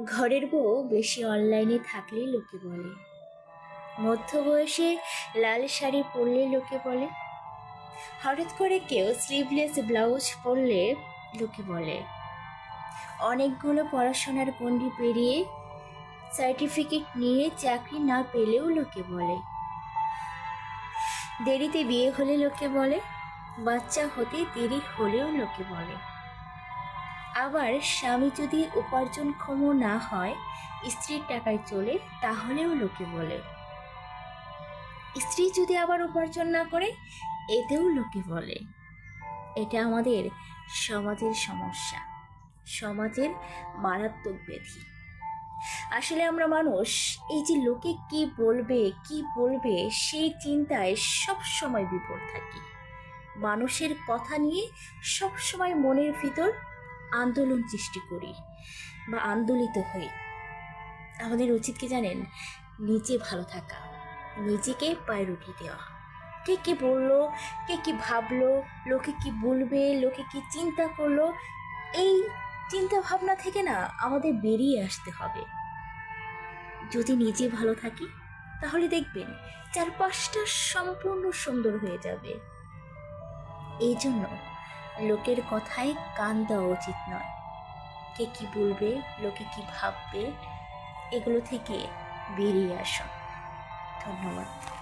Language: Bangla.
ঘরের বউ বেশি অনলাইনে থাকলে লোকে বলে। মধ্য বয়সে লাল শাড়ি পরলে লোকে বলে। হঠাৎ করে কেউ স্লিভলেস ব্লাউজ পরলে লোকে বলে। অনেকগুলো পড়াশোনার গণ্ডি পেরিয়ে সার্টিফিকেট নিয়ে চাকরি না পেলেও লোকে বলে। দেরিতে বিয়ে হলে লোকে বলে। বাচ্চা হতে দেরি হলেও লোকে বলে। আবার স্বামী যদি উপার্জনক্ষম না হয়, স্ত্রীর টাকায় চলে, তাহলেও লোকে বলে। স্ত্রী যদি আবার উপার্জন না করে, এতেও লোকে বলে। এটা আমাদের সমাজের সমস্যা। সমাজের মারাত্মক ব্যাধি। আসলে আমরা মানুষ, এই যে লোকে কি বলবে কি বলবে, সেই চিন্তায় সব সময় বিপদ থাকি। মানুষের কথা নিয়ে সব সময় মনের ভিতর আন্দোলন সৃষ্টি করি বা আন্দোলিত হই। আমাদের উচিত কি জানেন? নিজে ভালো থাকা। নিজেকে প্রায়োরিটি দেওয়া। কে কি বলল? কে কি ভাবলো? লোকে কি বলবে? লোকে কি চিন্তা করল? এই চিন্তা ভাবনা থেকে না আমাদের বেরিয়ে আসতে হবে। যদি নিজে ভালো থাকি, তাহলে দেখবেন চারপাশটা সম্পূর্ণ সুন্দর হয়ে যাবে। এই জন্য লোকের কথায় কান দেওয়া উচিত নয়। কে কী বলবে, লোকে কী ভাববে, এগুলো থেকে বেরিয়ে আসুন ধন্যবাদ।